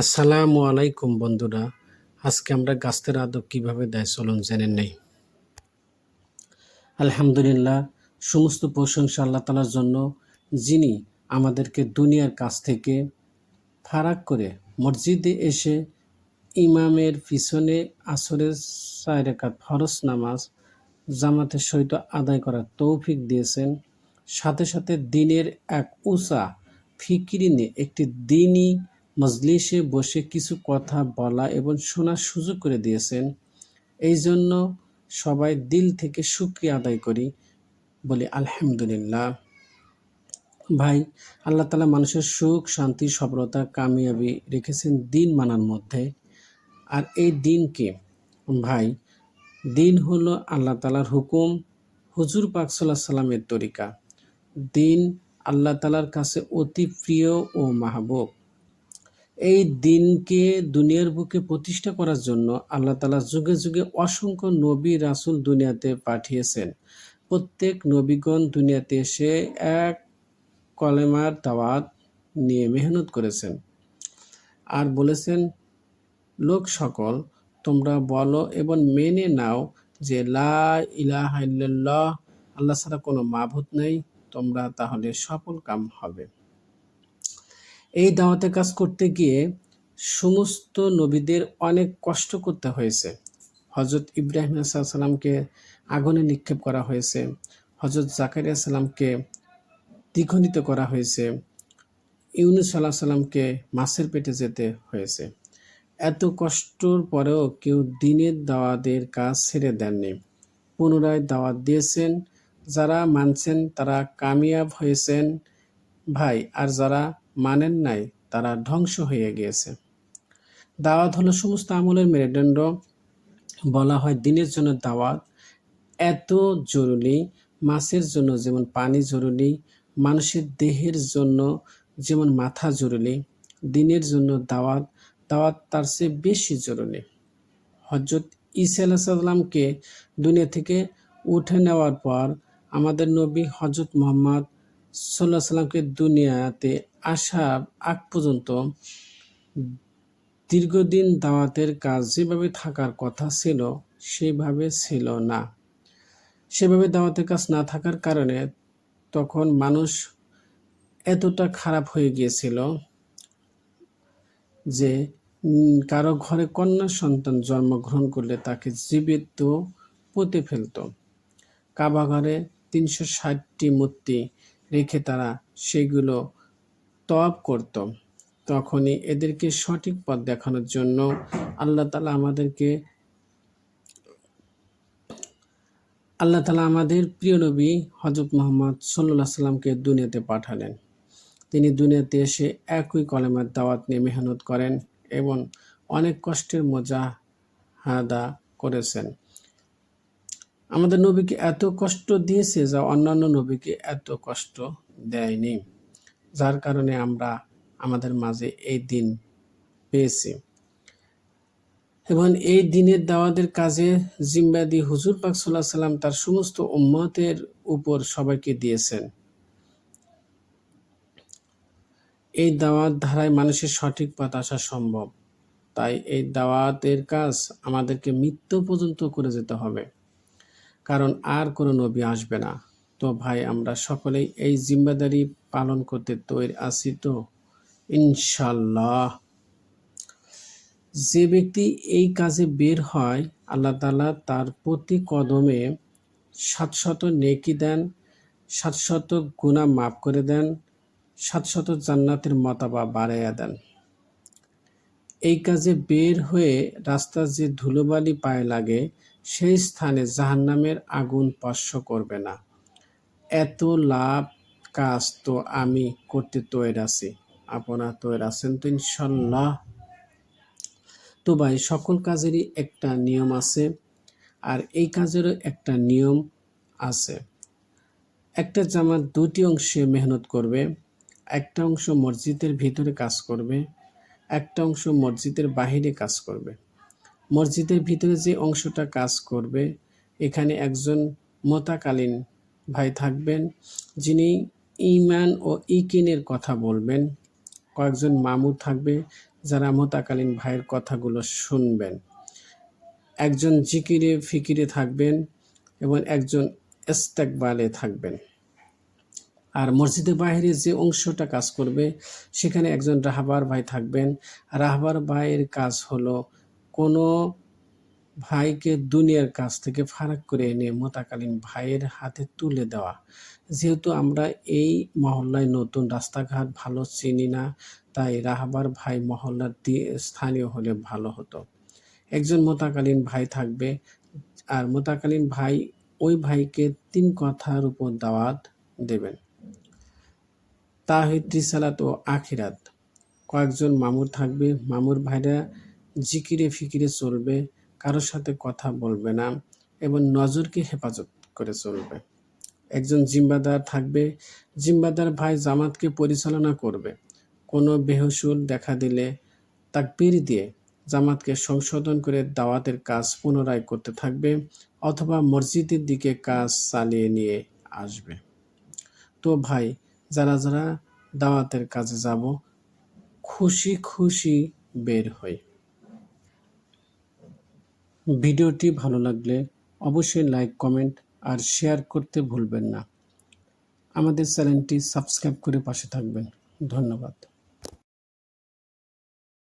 আসসালামু আলাইকুম বন্ধুরা। আজকে আমরা গাছের আদব কীভাবে দেয় চলুন জেনে নেই। আলহামদুলিল্লাহ, সমস্ত প্রশংসা আল্লাহ তালার জন্য, যিনি আমাদেরকে দুনিয়ার কাছ থেকে ফারাক করে মসজিদে এসে ইমামের পিছনে আসরের সায়রেকাত ফরস নামাজ জামাতের সহিত আদায় করার তৌফিক দিয়েছেন। সাথে সাথে দিনের এক উষা ফিকিরিনে একটি দিনই মজলিসে বসে কিছু কথা বলা এবং শোনার সুযোগ করে দিয়েছেন। এই জন্য সবাই দিল থেকে শুক্রিয়া আদায় করি বলি আলহামদুলিল্লাহ। ভাই, আল্লাহ তালা মানুষের সুখ, শান্তি, সফলতা কামিয়াবি রেখেছেন দিন মানার মধ্যে। আর এই দিনকে ভাই, দিন হলো আল্লাহ তালার হুকুম, হুজুর পাক সাল্লাহ সাল্লামের তরিকা। দিন আল্লাহ তালার কাছে অতি প্রিয় ও মাহবুব। এই দিনকে দুনিয়ার বুকে প্রতিষ্ঠা করার জন্য আল্লাহ তালা যুগে যুগে অসংখ্য নবী রাসুল দুনিয়াতে পাঠিয়েছেন। প্রত্যেক নবীগণ দুনিয়াতে এসে এক কলেমার দাওয়াত নিয়ে মেহনত করেছেন। আর বলেছেন, লোক সকল, তোমরা বলো এবং মেনে নাও যে লা আল্লাহ ছাড়া কোনো মাভূত নেই, তোমরা তাহলে সফল কাম হবে। এই দাওয়াতে কাজ করতে গিয়ে সমস্ত নবীদের অনেক কষ্ট করতে হয়েছে। হজরত ইব্রাহিম সাল্লামকে আগুনে নিক্ষেপ করা হয়েছে। হজরত জাকারিয়া সাল্লামকে দ্বিখণ্ডিত করা হয়েছে। ইউনুস সাল্লাহ সাল্লামকে মাছের পেটে যেতে হয়েছে। এত কষ্টর পরেও কেউ দিনের দাওয়াতের কাজ ছেড়ে দেননি। পুনরায় দাওয়াত দিয়েছেন। যারা মানছেন তারা কামিয়াব হয়েছেন। ভাই, আর যারা মানেন নাই, তারা ধ্বংস হয়ে গিয়েছে। দাওয়াত হলো সমস্ত আমলের মেরুদণ্ড। বলা হয় দিনের জন্য দাওয়াত এত জরুরি, মাছের জন্য যেমন পানি জরুরি, মানুষের দেহের জন্য যেমন মাথা জরুরি, দিনের জন্য দাওয়াত দাওয়াত তার চেয়ে বেশি জরুরি। হজরত ইসা আলাহিসাল্লামকে দুনিয়া থেকে উঠে নেওয়ার পর আমাদের নবী হজরত মোহাম্মদ সাল্লাহ সাল্লামকে দুনিয়াতে আসার আগ পর্যন্ত দীর্ঘদিন দাওয়াতের কাজ যেভাবে থাকার কথা ছিল, সেভাবে ছিল না। সেভাবে দাওয়াতের কাজ না থাকার কারণে তখন মানুষ এতটা খারাপ হয়ে গিয়েছিল যে কারও ঘরে কন্যা সন্তান জন্মগ্রহণ করলে তাকে জীবিত পুঁতে ফেলত। কাবা ঘরে তিনশো ষাটটি মূর্তি রেখে তারা সেগুলো তব করত। তখনই এদেরকে সঠিক পথ দেখানোর জন্য আল্লাহ তালা আমাদেরকে, আল্লাহ তালা আমাদের প্রিয় নবী হজরত মোহাম্মদ সাল্লাহ সাল্লামকে দুনিয়াতে পাঠালেন। তিনি দুনিয়াতে এসে একই কলেমার দাওয়াত নিয়ে মেহনত করেন এবং অনেক কষ্টের মজা হাদা করেছেন। আমাদের নবীকে এত কষ্ট দিয়েছে যা অন্যান্য নবীকে এত কষ্ট দেয়নি। যার কারণে আমরা আমাদের মাঝে এই দিন পেয়েছি। এবং এই দিনের দাওয়াদের কাজে জিম্বাদি হুজুর পাক সাল্লাহ সাল্লাম তার সমস্ত উম্মতের উপর সবাইকে দিয়েছেন। এই দাওয়াত ধারায় মানুষের সঠিক পথ আসা সম্ভব। তাই এই দাওয়াতের কাজ আমাদেরকে মৃত্যু পর্যন্ত করে যেতে হবে। কারণ আর কোনো নবী আসবে না। তো ভাই, আমরা সকলেই এই জিম্মাদারি পালন করতে তৈরি আছি তো? ইনশাল্লাহ যে ব্যক্তি এই কাজে বের হয়, আল্লাহ তালা তার প্রতি কদমে সাতশত নেকি দেন সাতশত গুণা মাফ করে দেন সাতশত জান্নাতের মতাবা বাড়াইয়া দেন। এই কাজে বের হয়ে রাস্তার যে ধুলোবালি পায়ে লাগে, সেই স্থানে জাহান্নামের আগুন স্পর্শ করবে না। এত লাভ কাজ তো আমি করতে তৈরি আছি। আপনারা তৈরি আছেন তো ইনশাল্লাহ। তো ভাই, সকল কাজেরই একটা নিয়ম আছে আর এই কাজেরও একটা নিয়ম আছে। একটা জামাত দুটি অংশে মেহনত করবে, একটা অংশ মসজিদের ভিতরে কাজ করবে, একটা অংশ মসজিদের বাহিরে কাজ করবে। মসজিদের ভিতরে যে অংশটা কাজ করবে, এখানে একজন মোতাকালীন ভাই থাকবেন, যিনি ইমান ও ইকিনের কথা বলবেন। কয়েকজন মামুর থাকবে যারা মোতাকালীন ভাইয়ের কথাগুলো শুনবেন। একজন জিকিরে, ফিকিরে থাকবেন এবং একজন এস্তেকবালে থাকবেন। আর মসজিদের বাইরে যে অংশটা কাজ করবে, সেখানে একজন রাহাবার ভাই থাকবেন। রাহাবার ভাইয়ের কাজ হলো কোনো ভাইকে দুনিয়ার কাছ থেকে ফারাক করে এনে মোতাকালীন ভাইয়ের হাতে তুলে দেওয়া। যেহেতু আমরা এই মহল্লায় নতুন রাস্তাঘাট ভালো চিনি না, তাই রাহাবার ভাই মহল্লার স্থানীয় হলে ভালো হতো। একজন মোতাকালীন ভাই থাকবে, আর মোতাকালীন ভাই ওই ভাইকে তিন কথার উপর দাওয়াত দেবেন। তাহিদ, রিসালাত ও আখিরাত। কয়েকজন মামুর থাকবে। মামুর ভাইরা জিকিরে ফিকিরে চলবে। কারোর সাথে কথা বলবে না এবং নজরকে হেফাজত করে চলবে। একজন জিম্বাদার থাকবে জিম্বাদার ভাই জামাতকে পরিচালনা করবে। কোনো বেহসুল দেখা দিলে তাকবীর দিয়ে জামাতকে সংশোধন করে দাওয়াতের কাজ পুনরায় করতে থাকবে অথবা মসজিদের দিকে কাজ চালিয়ে নিয়ে আসবে। তো ভাই, যারা যারা দাওয়াতের কাজে যাব, খুশি খুশি বের হই। ভিডিওটি ভালো লাগলে অবশ্যই লাইক, কমেন্ট আর শেয়ার করতে ভুলবেন না। আমাদের চ্যানেলটি সাবস্ক্রাইব করে পাশে থাকবেন। ধন্যবাদ।